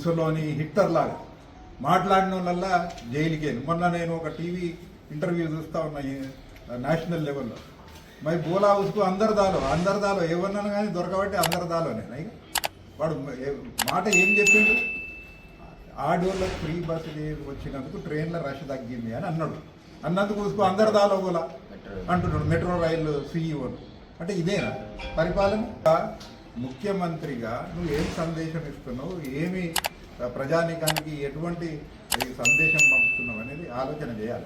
ముసలోని hitter లాగా మాట్లాడిన వాళ్ళల్లా జైలుకే మొన్న నేను ఒక టీవీ ఇంటర్వ్యూ చూస్తూ ఉన్నా నేషనల్ లెవెల్లో. మరి బోలా ఉసుకు అందరు దాలో అందరు దాలో ఏమన్నాను కానీ దొరకబట్టి అందరు దాలోనే అయ్యి వాడు మాట ఏం చెప్పిండు? ఆడోళ్ళకి ఫ్రీ బస్సు వచ్చినందుకు ట్రైన్ల రష్ తగ్గింది అని అన్నాడు. అన్నందుకు ఉసుకు అందరు దాలో బోలా అంటున్నాడు మెట్రో రైలు సీఈఓ అంటే ఇదేనా పరిపాలన? ముఖ్యమంత్రిగా నువ్వు ఏం సందేశం ఇస్తున్నావు? ఏమి ప్రజానీకానికి ఎటువంటి సందేశం పంపుతున్నావు అనేది ఆలోచన చేయాలి.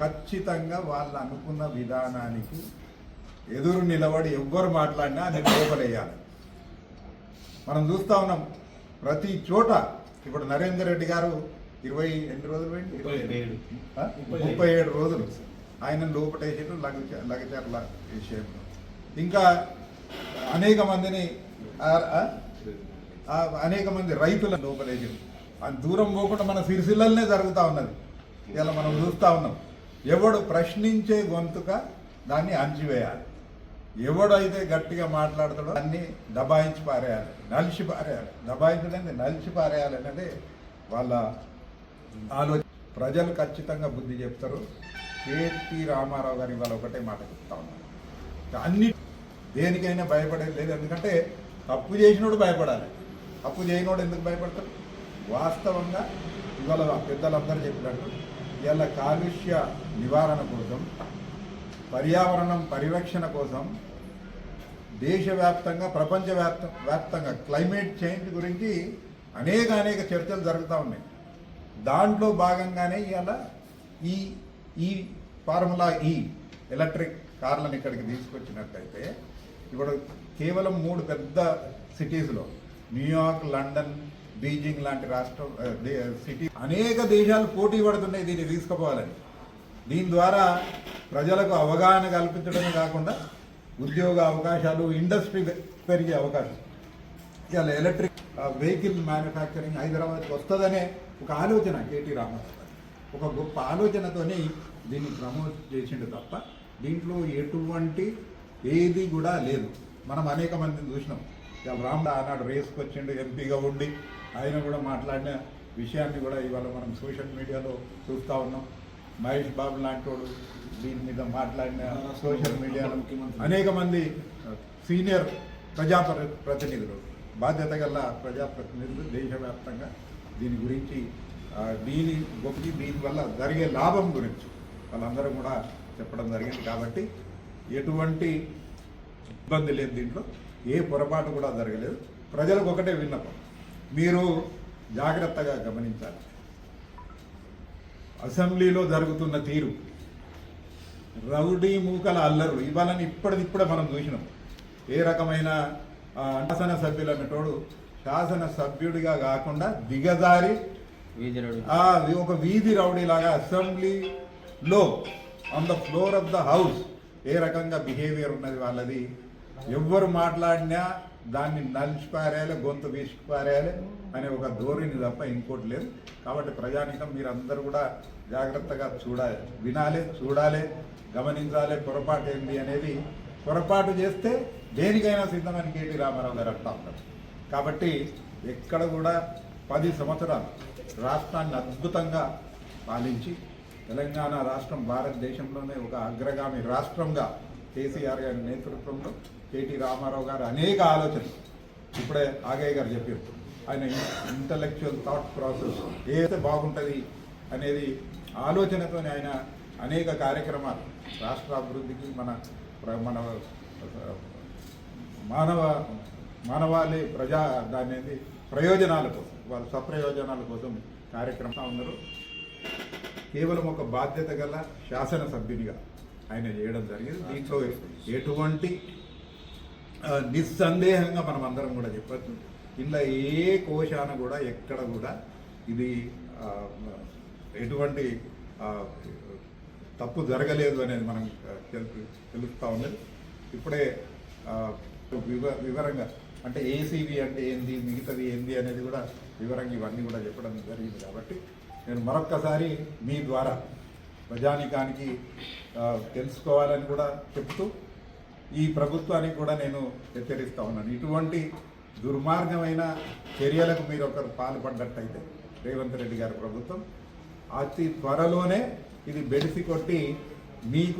ఖచ్చితంగా వాళ్ళు అనుకున్న విధానానికి ఎదురు నిలబడి ఎవ్వరు మాట్లాడినా అది లోపలేయాలి. మనం చూస్తా ఉన్నాం ప్రతి చోట ఇప్పుడు నరేందర్ రెడ్డి గారు ఇరవై ఎన్ని రోజులు పోయింది? ముప్పై ఏడు. ఆ? ముప్పై ఏడు. రోజులు. ఆయన లోపటేసారు లగచ లగచర్ల విషయంలో. ఇంకా అనేక మందిని అనేక మంది రైతుల లోపలేసారు అని దూరం పోకుండా మన సిరిసిల్లలనే జరుగుతూ ఉన్నది. ఇలా మనం చూస్తూ ఉన్నాం. ఎవడు ప్రశ్నించే గొంతుక దాన్ని అంచివేయాలి ఎవడైతే గట్టిగా మాట్లాడతాడో దాన్ని దబాయించి పారేయాలి. నలిచి పారేయాలి. దబాయించడానికి నలిచి పారేయాలి అనేది వాళ్ళ ఆలోచన. ప్రజలు ఖచ్చితంగా బుద్ధి చెప్తారు. కేటీ రామారావు గారి ఇవాళ ఒకటే మాట చెప్తా ఉన్నారు. అన్ని దేనికైనా భయపడేది లేదు. ఎందుకంటే తప్పు చేసినోడు భయపడాలి. తప్పు చేయనోడు ఎందుకు భయపడతాడు? వాస్తవంగా ఇవాళ పెద్దలందరూ చెప్పినట్టు ఇవాళ కాలుష్య నివారణ కోసం పర్యావరణం పరిరక్షణ కోసం దేశవ్యాప్తంగా ప్రపంచ వ్యాప్త వ్యాప్తంగా క్లైమేట్ చేంజ్ గురించి అనేక అనేక చర్చలు జరుగుతూ ఉన్నాయి. దాంట్లో భాగంగానే ఇవాళ ఈ ఈ ఫార్ములా ఈ ఎలక్ట్రిక్ కార్లను ఇక్కడికి తీసుకొచ్చినట్టయితే ఇప్పుడు కేవలం మూడు పెద్ద సిటీస్లో న్యూయార్క్ లండన్ బీజింగ్ లాంటి రాష్ట్రం సిటీ అనేక దేశాలు పోటీ పడుతున్నాయి దీన్ని తీసుకుపోవాలని. దీని ద్వారా ప్రజలకు అవగాహన కల్పించడమే కాకుండా ఉద్యోగ అవకాశాలు ఇండస్ట్రీ పెరిగే అవకాశం. ఇవాళ ఎలక్ట్రిక్ వెహికల్ మ్యానుఫ్యాక్చరింగ్ హైదరాబాద్కి వస్తుందనే ఒక ఆలోచన కేటీ రామారావు ఒక గొప్ప ఆలోచనతోని దీన్ని ప్రమోట్ చేసిండు తప్ప దీంట్లో ఎటువంటి ఏది కూడా లేదు. మనం అనేక మందిని చూసినాం. ఇవాళ రామ్ ఆనాడు రేస్కి వచ్చిండు ఎంపీగా ఉండి ఆయన కూడా మాట్లాడిన విషయాన్ని కూడా ఇవాళ మనం సోషల్ మీడియాలో చూస్తూ ఉన్నాం. మహేష్ బాబు లాంటి వాడు దీని మీద మాట్లాడిన సోషల్ మీడియాలో అనేక మంది సీనియర్ ప్రజాప్ర ప్రతినిధులు బాధ్యత గల ప్రజాప్రతినిధులు దేశవ్యాప్తంగా దీని గురించి దీని గొప్ప దీనివల్ల జరిగే లాభం గురించి వాళ్ళందరూ కూడా చెప్పడం జరిగింది కాబట్టి ఎటువంటి ఇబ్బంది లేదు దీంట్లో ఏ పొరపాటు కూడా జరగలేదు. ప్రజలకు ఒకటే విన్నపం. మీరు జాగ్రత్తగా గమనించాలి. అసెంబ్లీలో జరుగుతున్న తీరు. రౌడీ మూకల అల్లర్లు ఇవాళని ఇప్పటిదిప్పుడే మనం చూసినాం. ఏ రకమైన శాసన సభ్యులన్నటోడు శాసన సభ్యుడిగా కాకుండా దిగజారి ఒక వీధి రౌడీ లాగా అసెంబ్లీలో on the floor of the house ఏ రకంగా బిహేవియర్ ఉన్నది వాళ్ళది? ఎవ్వరు మాట్లాడినా దాన్ని నలిచిపారేయాలి గొంతు వీసిపారేయాలి అనే ఒక ధోరణి తప్ప ఇంకోటి లేదు. కాబట్టి ప్రజానికం మీరందరూ కూడా జాగ్రత్తగా చూడాలి వినాలి చూడాలి గమనించాలి పొరపాటు ఏంటి అనేది పొరపాటు చేస్తే దేనికైనా సిద్ధమని కేటీ రామారావు గారు అంటా కాబట్టి ఎక్కడ కూడా పది సంవత్సరాలు రాష్ట్రాన్ని అద్భుతంగా పాలించి తెలంగాణ రాష్ట్రం భారతదేశంలోనే ఒక అగ్రగామి రాష్ట్రంగా కేసీఆర్ గారి నేతృత్వంలో కేటీ రామారావు గారు అనేక ఆలోచనలు. ఇప్పుడే ఆగయ్య గారు చెప్పారు. ఆయన ఇంటలెక్చువల్ థాట్ ప్రాసెస్ ఏదైతే బాగుంటుంది అనేది ఆలోచనతోనే ఆయన అనేక కార్యక్రమాలు రాష్ట్ర అభివృద్ధికి మన మన మానవ మానవాళి ప్రజా దాని ప్రయోజనాల కోసం వాళ్ళ స్వప్రయోజనాల కోసం కార్యక్రమం ఉన్నారు. కేవలం ఒక బాధ్యత గల శాసనసభ్యునిగా ఆయన చేయడం జరిగింది. దీంట్లో ఎటువంటి నిస్సందేహంగా మనం అందరం కూడా చెప్పచ్చు. ఇలా ఏ కోశాన కూడా ఎక్కడ కూడా ఇది ఎటువంటి తప్పు జరగలేదు అనేది మనం తెలుపు తెలుస్తూ ఉన్నది. ఇప్పుడే వివరంగా అంటే ఏసీబీ అంటే ఏంది మిగతాది ఏంది అనేది కూడా వివరంగా ఇవన్నీ కూడా చెప్పడం జరిగింది కాబట్టి నేను మరొక్కసారి మీ ద్వారా ప్రజానికానికి తెలుసుకోవాలని కూడా చెప్తూ ఈ ప్రభుత్వానికి కూడా నేను హెచ్చరిస్తా ఉన్నాను. ఇటువంటి దుర్మార్గమైన చర్యలకు మీరు ఒకరు పాల్పడ్డట్టయితే రేవంత్ రెడ్డి గారి ప్రభుత్వం అతి త్వరలోనే ఇది బెడిసి కొట్టి మీకు